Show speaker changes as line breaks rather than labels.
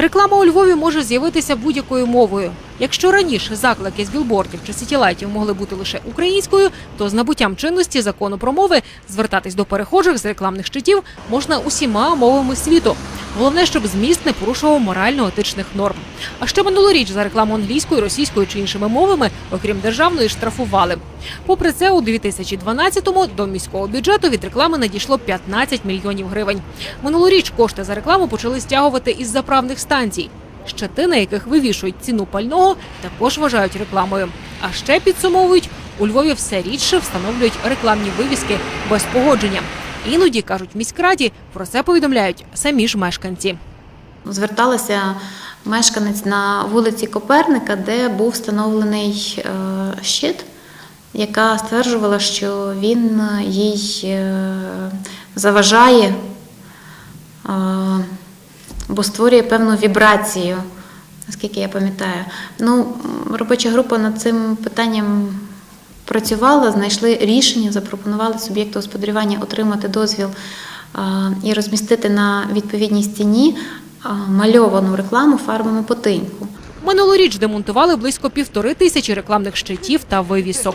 Реклама у Львові може з'явитися будь-якою мовою. Якщо раніше заклики з білбордів чи сітілайтів могли бути лише українською, то з набуттям чинності закону про мови звертатись до перехожих з рекламних щитів можна усіма мовами світу. Головне, щоб зміст не порушував морально-етичних норм. А ще минулоріч за рекламу англійською, російською чи іншими мовами, окрім державної, штрафували. Попри це, у 2012-му до міського бюджету від реклами надійшло 15 мільйонів гривень. Минулоріч кошти за рекламу почали стягувати із заправних станцій. Щити, на яких вивішують ціну пального, також вважають рекламою. А ще підсумовують, у Львові все рідше встановлюють рекламні вивіски без погодження. Іноді кажуть в міськраді, про це повідомляють самі ж мешканці.
Зверталася мешканець на вулиці Коперника, де був встановлений е, щит, яка стверджувала, що він їй е, заважає, е, бо створює певну вібрацію, наскільки я пам'ятаю. Ну, робоча група над цим питанням працювала, знайшли рішення, запропонували суб'єкту господарювання отримати дозвіл і розмістити на відповідній стіні мальовану рекламу фарбами потиньку.
Минулоріч демонтували близько півтори тисячі рекламних щитів та вивісок.